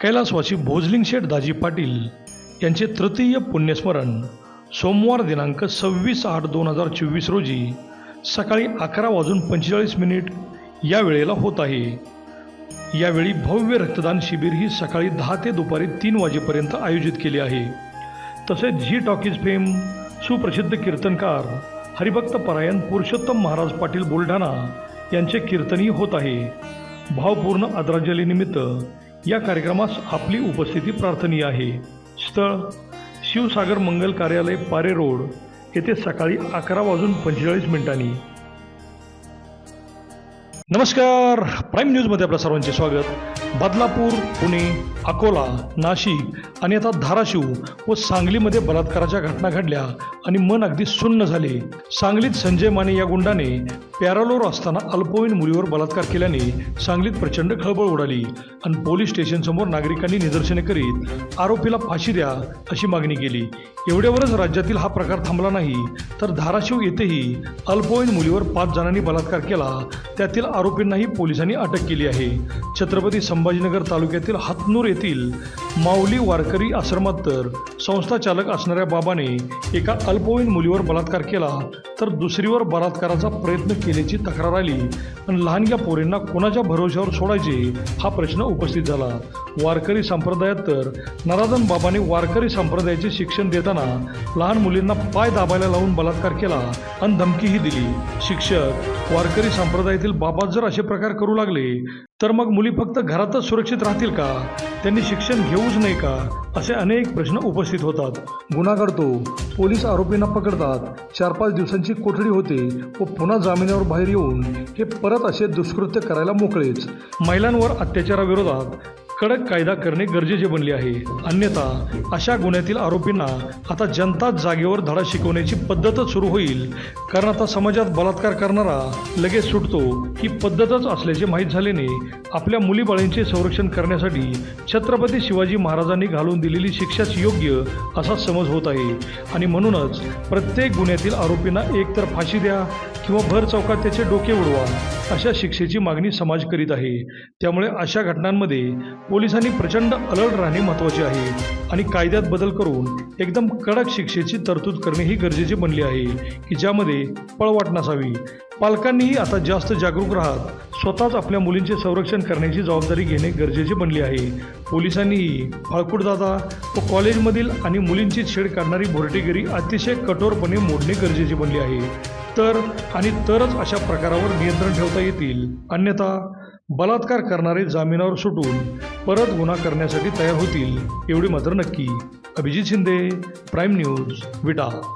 कैलासवासी भोजलिंग शेठ दाजी पाटील यांचे तृतीय पुण्यस्मरण सोमवार दिनांक सव्वीस आठ दोन हजार चोवीस रोजी सकाळी अकरा वाजून पंचेचाळीस मिनिट या वेळेला होत आहे. यावेळी भव्य रक्तदान शिबिर ही सकाळी दहा ते दुपारी तीन वाजेपर्यंत आयोजित केले आहे. तसेच झी टॉकीज फेम सुप्रसिद्ध कीर्तनकार हरिभक्त परायण पुरुषोत्तम महाराज पाटील बुलढाणा यांचे कीर्तनही होत आहे. भावपूर्ण आदरांजलीनिमित्त या कार्यक्रमास आपली उपस्थिती प्रार्थनीय आहे. स्थळ शिवसागर मंगल कार्यालय पारे रोड येथे सकाळी अकरा वाजून पंचेचाळीस मिनिटांनी. नमस्कार. प्राईम न्यूजमध्ये आपल्या सर्वांचे स्वागत. बदलापूर पुणे अकोला नाशिक आणि आता धाराशिव व सांगलीमध्ये बलात्काराच्या घटना घडल्या आणि मन अगदी सुन्न झाले. सांगलीत संजय माने या गुंडाने पॅरालोर असताना अल्पवयीन मुलीवर बलात्कार केल्याने सांगलीत प्रचंड खळबळ उडाली आणि पोलीस स्टेशनसमोर नागरिकांनी निदर्शने करीत आरोपीला फाशी द्या अशी मागणी केली. एवढ्यावरच राज्यातील हा प्रकार थांबला नाही तर धाराशिव येथेही अल्पवयीन मुलीवर पाच जणांनी बलात्कार केला. त्यातील आरोपींनाही पोलिसांनी अटक केली आहे. छत्रपती संभाजीनगर तालुक्यातील हातनूर येथील माऊली वारकरी आश्रमात तर संस्थाचालक असणाऱ्या बाबाने एका अल्पवयीन मुलीवर बलात्कार केला तर दुसरीवर बलात्काराचा प्रयत्न केल्याची तक्रार आली. आणि लहानग्या पोरींना कोणाच्या भरोश्यावर सोडायचे हा प्रश्न उपस्थित झाला. वारकरी संप्रदायात तर नराधन बाबाने वारकरी संप्रदायाचे शिक्षण देताना लहान मुलींना पाय दाबायला लावून बलात्कार केला आणि धमकीही दिली. शिक्षक वारकरी संप्रदायातील बाबा जर असे प्रकार करू लागले तर मग मुली फक्त घरातच सुरक्षित राहतील का? त्यांनी शिक्षण घेऊच नाही का? असे अनेक प्रश्न उपस्थित होतात. गुन्हा करतो. पोलीस आरोपींना पकडतात. चार पाच दिवसांची कोठडी होते व पुन्हा जामिनावर बाहेर येऊन हे परत असे दुष्कृत्य करायला मोकळेच. महिलांवर अत्याचाराविरोधात कडक कायदा करणे गरजेचे बनले आहे. अन्यथा अशा गुन्ह्यातील आरोपींना आता जनता जागेवर धडा शिकवण्याची पद्धतच सुरू होईल. कारण आता समाजात बलात्कार करणारा लगेच सुटतो. ही पद्धतच असल्याचे माहीत झाल्याने आपल्या मुलीबाळींचे संरक्षण करण्यासाठी छत्रपती शिवाजी महाराजांनी घालून दिलेली शिक्षाच योग्य असा समज होत आहे. आणि म्हणूनच प्रत्येक गुन्ह्यातील आरोपींना एकतर फाशी द्या किंवा भर चौकात त्याचे डोके उडवा अशा शिक्षेची मागणी समाज करीत आहे. त्यामुळे अशा घटनांमध्ये पोलिसांनी प्रचंड अलर्ट राहणे महत्त्वाचे आहे. आणि कायद्यात बदल करून एकदम कडक शिक्षेची तरतूद करणे ही गरजेचे बनली आहे की ज्यामध्ये पळवाट नसावी. पालकांनीही आता जास्त जागरूक राहत स्वतःच आपल्या मुलींचे संरक्षण करण्याची जबाबदारी घेणे गरजेचे बनले आहे. पोलिसांनीही फाळकुटदादा व कॉलेजमधील आणि मुलींची छेड काढणारी भोरटेगिरी अतिशय कठोरपणे मोडणे गरजेचे बनले आहे. तर आणि तरच अशा प्रकारावर नियंत्रण ठेवता येतील. अन्यथा बलात्कार करणारे जामिनावर सुटून परत गुन्हा करण्यासाठी तयार होतील. एवढी मात्र नक्की. Abhijit Shinde prime news Vita.